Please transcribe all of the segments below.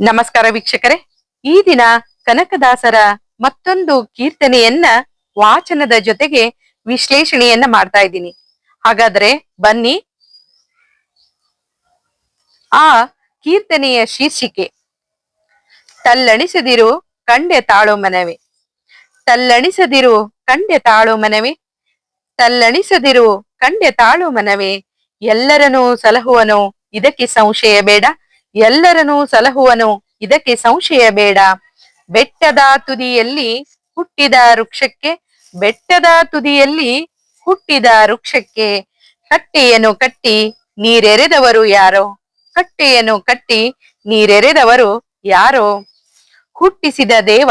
ನಮಸ್ಕಾರ ವೀಕ್ಷಕರೇ. ಈ ದಿನ ಕನಕದಾಸರ ಮತ್ತೊಂದು ಕೀರ್ತನೆಯನ್ನ ವಾಚನದ ಜೊತೆಗೆ ವಿಶ್ಲೇಷಣೆಯನ್ನ ಮಾಡ್ತಾ ಇದ್ದೀನಿ. ಹಾಗಾದ್ರೆ ಬನ್ನಿ. ಆ ಕೀರ್ತನೆಯ ಶೀರ್ಷಿಕೆ. ತಲ್ಲಣಿಸದಿರು ಕಂಡೆ ತಾಳೋ ಮನವೇ. ತಲ್ಲಣಿಸದಿರು ಕಂಡೆ ತಾಳೋ ಮನವೇ. ತಲ್ಲಣಿಸದಿರು ಕಂಡೆ ತಾಳು ಮನವೇ. ಎಲ್ಲರನ್ನೂ ಸಲಹುವನು. ಇದಕ್ಕೆ ಸಂಶಯ ಬೇಡ. ಎಲ್ಲರನ್ನೂ ಸಲಹುವನು. ಇದಕ್ಕೆ ಸಂಶಯ ಬೇಡ. ಬೆಟ್ಟದ ತುದಿಯಲ್ಲಿ ಹುಟ್ಟಿದ ವೃಕ್ಷಕ್ಕೆ, ಬೆಟ್ಟದ ತುದಿಯಲ್ಲಿ ಹುಟ್ಟಿದ ವೃಕ್ಷಕ್ಕೆ ಕಟ್ಟೆಯನ್ನು ಕಟ್ಟಿ ನೀರೆರೆದವರು ಯಾರೋ? ಕಟ್ಟೆಯನ್ನು ಕಟ್ಟಿ ನೀರೆರೆದವರು ಯಾರೋ? ಹುಟ್ಟಿಸಿದ ದೇವ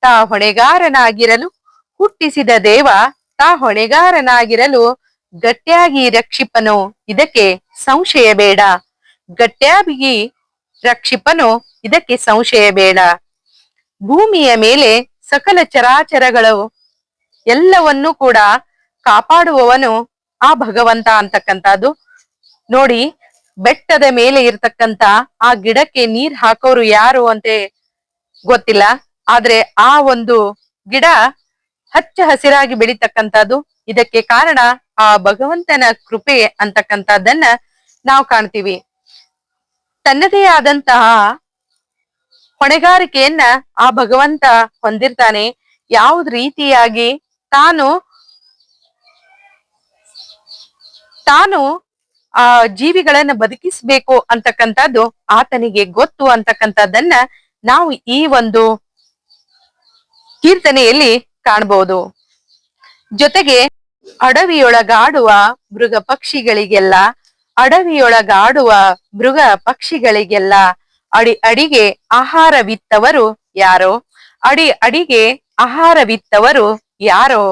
ತಾ ಹೊಣೆಗಾರನಾಗಿರಲು, ಹುಟ್ಟಿಸಿದ ದೇವ ತಾ ಹೊಣೆಗಾರನಾಗಿರಲು ಗಟ್ಟಿಯಾಗಿ ರಕ್ಷಿಪನು. ಇದಕ್ಕೆ ಸಂಶಯ ಬೇಡ. ಗಟ್ಟಿಯಾಗಿ ರಕ್ಷಿಪನು, ಇದಕ್ಕೆ ಸಂಶಯ ಬೇಡ. ಭೂಮಿಯ ಮೇಲೆ ಸಕಲ ಚರಾಚರಗಳು ಎಲ್ಲವನ್ನೂ ಕೂಡ ಕಾಪಾಡುವವನು ಆ ಭಗವಂತ ಅಂತಕ್ಕಂಥದ್ದು. ನೋಡಿ, ಬೆಟ್ಟದ ಮೇಲೆ ಇರ್ತಕ್ಕಂತ ಆ ಗಿಡಕ್ಕೆ ನೀರ್ ಹಾಕೋರು ಯಾರು ಅಂತ ಗೊತ್ತಿಲ್ಲ. ಆದ್ರೆ ಆ ಒಂದು ಗಿಡ ಹಚ್ಚ ಹಸಿರಾಗಿ ಬೆಳಿತಕ್ಕಂಥದ್ದು. ಇದಕ್ಕೆ ಕಾರಣ ಆ ಭಗವಂತನ ಕೃಪೆ ಅಂತಕ್ಕಂಥದ್ದನ್ನ ನಾವು ಕಾಣ್ತೀವಿ. ತನ್ನದೇ ಆದಂತಹ ಹೊಣೆಗಾರಿಕೆಯನ್ನ ಆ ಭಗವಂತ ಹೊಂದಿರ್ತಾನೆ. ಯಾವ್ದ್ ರೀತಿಯಾಗಿ ತಾನು ತಾನು ಆ ಜೀವಿಗಳನ್ನ ಬದುಕಿಸ್ಬೇಕು ಅಂತಕ್ಕಂಥದ್ದು ಆತನಿಗೆ ಗೊತ್ತು ಅಂತಕ್ಕಂಥದ್ದನ್ನ ನಾವು ಈ ಒಂದು ಕೀರ್ತನೆಯಲ್ಲಿ ಕಾಣಬಹುದು ಜೊತೆಗೆ ಅಡವಿಯೊಳಗಾಡುವ ಮೃಗ ಪಕ್ಷಿಗಳಿಗೆಲ್ಲ ಅಡವಿಯೊಳಗಾಡುವ ಮೃಗ ಪಕ್ಷಿಗಳಿಗೆಲ್ಲ ಅಡಿ ಅಡಿಗೆ ಆಹಾರವಿತ್ತವರು ಯಾರೋ? ಅಡಿ ಅಡಿಗೆ ಆಹಾರವಿತ್ತವರು ಯಾರೋ?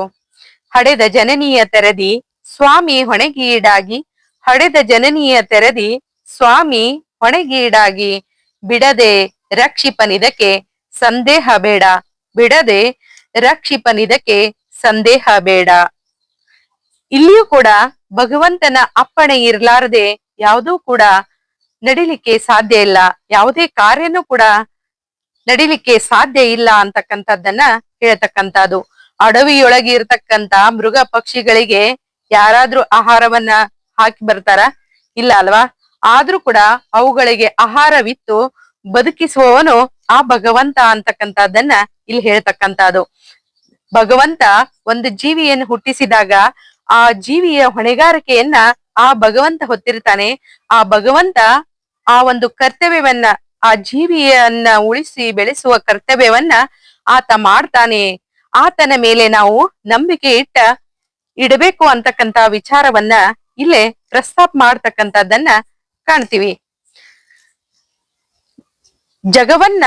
ಹಡೆದ ಜನನೀಯ ತೆರದಿ ಸ್ವಾಮಿ ಹೊಣೆಗೀಡಾಗಿ, ಹಡೆದ ಜನನೀಯ ತೆರದಿ ಸ್ವಾಮಿ ಹೊಣೆಗೀಡಾಗಿ, ಬಿಡದೆ ರಕ್ಷಿಪನಿದಕ್ಕೆ ಸಂದೇಹ ಬೇಡ, ಬಿಡದೆ ರಕ್ಷಿಪನಿದಕ್ಕೆ ಸಂದೇಹ ಬೇಡ. ಇಲ್ಲಿಯೂ ಕೂಡ ಭಗವಂತನ ಅಪ್ಪಣೆ ಇರಲಾರದೆ ಯಾವುದೂ ಕೂಡ ನಡಿಲಿಕ್ಕೆ ಸಾಧ್ಯ ಇಲ್ಲ. ಯಾವುದೇ ಕಾರ್ಯನೂ ಕೂಡ ನಡಿಲಿಕ್ಕೆ ಸಾಧ್ಯ ಇಲ್ಲ ಅಂತಕ್ಕಂಥದ್ದನ್ನ ಹೇಳ್ತಕ್ಕಂಥದ್ದು. ಅಡವಿಯೊಳಗೆ ಇರತಕ್ಕಂತ ಮೃಗ ಪಕ್ಷಿಗಳಿಗೆ ಯಾರಾದ್ರೂ ಆಹಾರವನ್ನ ಹಾಕಿ ಬರ್ತಾರ? ಇಲ್ಲ ಅಲ್ವಾ? ಆದ್ರೂ ಕೂಡ ಅವುಗಳಿಗೆ ಆಹಾರವಿತ್ತು ಬದುಕಿಸುವವನು ಆ ಭಗವಂತ ಅಂತಕ್ಕಂಥದ್ದನ್ನ ಇಲ್ಲಿ ಹೇಳ್ತಕ್ಕಂಥದ್ದು. ಭಗವಂತ ಒಂದು ಜೀವಿಯನ್ನು ಹುಟ್ಟಿಸಿದಾಗ ಆ ಜೀವಿಯ ಹೊಣೆಗಾರಿಕೆಯನ್ನ ಆ ಭಗವಂತ ಹೊತ್ತಿರ್ತಾನೆ. ಆ ಭಗವಂತ ಆ ಒಂದು ಕರ್ತವ್ಯವನ್ನ, ಆ ಜೀವಿಯನ್ನ ಉಳಿಸಿ ಬೆಳೆಸುವ ಕರ್ತವ್ಯವನ್ನ ಆತ ಮಾಡ್ತಾನೆ. ಆತನ ಮೇಲೆ ನಾವು ನಂಬಿಕೆ ಇಟ್ಟ ಇಡಬೇಕು ಅಂತಕ್ಕಂತ ವಿಚಾರವನ್ನ ಇಲ್ಲೇ ಪ್ರಸ್ತಾಪ ಮಾಡ್ತಕ್ಕಂಥದ್ದನ್ನ ಕಾಣ್ತೀವಿ. ಜಗವನ್ನ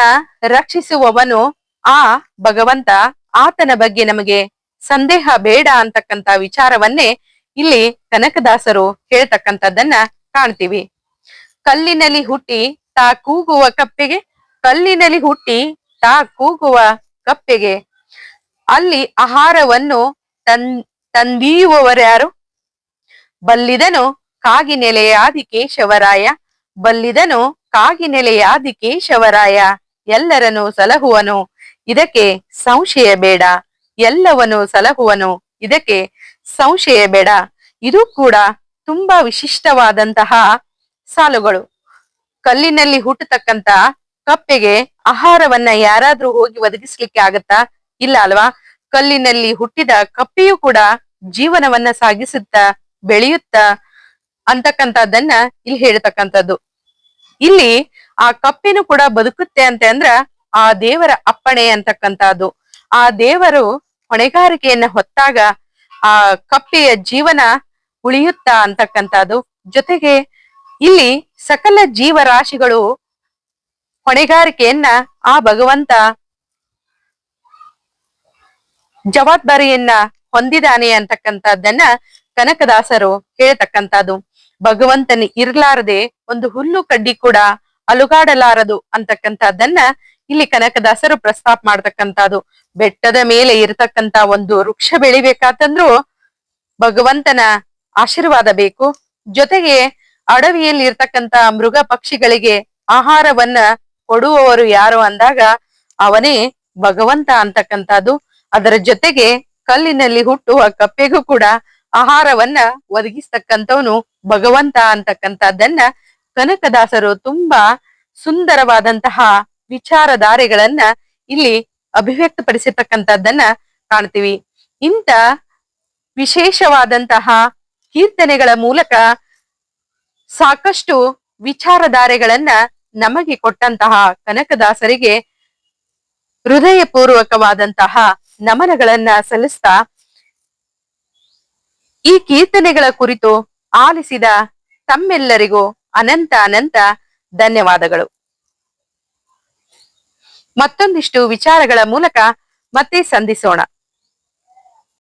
ರಕ್ಷಿಸುವವನು ಆ ಭಗವಂತ. ಆತನ ಬಗ್ಗೆ ನಮಗೆ ಸಂದೇಹ ಬೇಡ ಅಂತಕ್ಕಂತ ವಿಚಾರವನ್ನೇ ಇಲ್ಲಿ ಕನಕದಾಸರು ಹೇಳ್ತಕ್ಕಂಥದ್ದನ್ನ ಕಾಣ್ತೀವಿ. ಕಲ್ಲಿನಲ್ಲಿ ಹುಟ್ಟಿ ತಾ ಕೂಗುವ ಕಪ್ಪೆಗೆ, ಕಲ್ಲಿನಲ್ಲಿ ಹುಟ್ಟಿ ತಾ ಕೂಗುವ ಕಪ್ಪೆಗೆ. ಅಲ್ಲಿ ಆಹಾರವನ್ನು ತನ್ ತಂದೀಯುವವರ್ಯಾರು ಬಲ್ಲಿದನು ಕಾಗಿ ನೆಲೆಯಾದಿ ಕೇಶವರಾಯ ಬಲ್ಲಿದನು ಕಾಗಿ ನೆಲೆಯಾದಿ ಕೇಶವರಾಯ ಎಲ್ಲರನ್ನು ಸಲಹುವನು. ಇದಕ್ಕೆ ಸಂಶಯ ಬೇಡ. ಎಲ್ಲವನು ಸಲಹುವನು. ಇದಕ್ಕೆ ಸಂಶಯ ಬೇಡ. ಇದು ಕೂಡ ತುಂಬಾ ವಿಶಿಷ್ಟವಾದಂತಹ ಸಾಲುಗಳು. ಕಲ್ಲಿನಲ್ಲಿ ಹುಟ್ಟತಕ್ಕಂತ ಕಪ್ಪೆಗೆ ಆಹಾರವನ್ನ ಯಾರಾದ್ರೂ ಹೋಗಿ ಒದಗಿಸ್ಲಿಕ್ಕೆ ಆಗತ್ತಾ? ಇಲ್ಲ ಅಲ್ವಾ? ಕಲ್ಲಿನಲ್ಲಿ ಹುಟ್ಟಿದ ಕಪ್ಪೆಯೂ ಕೂಡ ಜೀವನವನ್ನ ಸಾಗಿಸುತ್ತ, ಬೆಳೆಯುತ್ತ ಅಂತಕ್ಕಂಥದ್ದನ್ನ ಇಲ್ಲಿ ಹೇಳ್ತಕ್ಕಂಥದ್ದು. ಇಲ್ಲಿ ಆ ಕಪ್ಪೆನು ಕೂಡ ಬದುಕುತ್ತೆ ಅಂತ ಅಂದ್ರ ಆ ದೇವರ ಅಪ್ಪಣೆ ಅಂತಕ್ಕಂಥದ್ದು. ಆ ದೇವರು ಹೊಣೆಗಾರಿಕೆಯನ್ನ ಹೊತ್ತಾಗ ಆ ಕಪ್ಪೆಯ ಜೀವನ ಉಳಿಯುತ್ತಾ ಅಂತಕ್ಕಂಥದ್ದು. ಜೊತೆಗೆ ಇಲ್ಲಿ ಸಕಲ ಜೀವರಾಶಿಗಳು ಹೊಣೆಗಾರಿಕೆಯನ್ನ ಆ ಭಗವಂತ ಜವಾಬ್ದಾರಿಯನ್ನ ಹೊಂದಿದಾನೆ ಅಂತಕ್ಕಂಥದ್ದನ್ನ ಕನಕದಾಸರು ಹೇಳ್ತಕ್ಕಂಥದ್ದು. ಭಗವಂತನ ಇರ್ಲಾರದೆ ಒಂದು ಹುಲ್ಲು ಕಡ್ಡಿ ಕೂಡ ಅಲುಗಾಡಲಾರದು ಅಂತಕ್ಕಂಥದ್ದನ್ನ ಇಲ್ಲಿ ಕನಕದಾಸರು ಪ್ರಸ್ತಾಪ ಮಾಡ್ತಕ್ಕಂಥದ್ದು, ಬೆಟ್ಟದ ಮೇಲೆ ಇರತಕ್ಕಂತ ಒಂದು ವೃಕ್ಷ ಬೆಳಿಬೇಕಾತಂದ್ರೂ ಭಗವಂತನ ಆಶೀರ್ವಾದ ಬೇಕು. ಜೊತೆಗೆ ಅಡವಿಯಲ್ಲಿ ಇರ್ತಕ್ಕಂತ ಮೃಗ ಪಕ್ಷಿಗಳಿಗೆ ಆಹಾರವನ್ನ ಕೊಡುವವರು ಯಾರು ಅಂದಾಗ ಅವನೇ ಭಗವಂತ ಅಂತಕ್ಕಂಥದ್ದು. ಅದರ ಜೊತೆಗೆ ಕಲ್ಲಿನಲ್ಲಿ ಹುಟ್ಟುವ ಕಪ್ಪೆಗೂ ಕೂಡ ಆಹಾರವನ್ನ ಒದಗಿಸ್ತಕ್ಕಂಥವನು ಭಗವಂತ ಅಂತಕ್ಕಂಥದ್ದನ್ನ ಕನಕದಾಸರು ತುಂಬಾ ಸುಂದರವಾದಂತಹ ವಿಚಾರಧಾರೆಗಳನ್ನ ಇಲ್ಲಿ ಅಭಿವ್ಯಕ್ತಪಡಿಸಿರ್ತಕ್ಕಂಥದ್ದನ್ನ ಕಾಣ್ತೀವಿ. ಇಂತ ವಿಶೇಷವಾದಂತಹ ಕೀರ್ತನೆಗಳ ಮೂಲಕ ಸಾಕಷ್ಟು ವಿಚಾರಧಾರೆಗಳನ್ನ ನಮಗೆ ಕೊಟ್ಟಂತಹ ಕನಕದಾಸರಿಗೆ ಹೃದಯಪೂರ್ವಕವಾದಂತಹ ನಮನಗಳನ್ನ ಸಲ್ಲಿಸ್ತಾ ಈ ಕೀರ್ತನೆಗಳ ಕುರಿತು ಆಲಿಸಿದ ತಮ್ಮೆಲ್ಲರಿಗೂ ಅನಂತ ಅನಂತ ಧನ್ಯವಾದಗಳು. ಮತ್ತೊಂದಿಷ್ಟು ವಿಚಾರಗಳ ಮೂಲಕ ಮತ್ತೆ ಸಂಧಿಸೋಣ.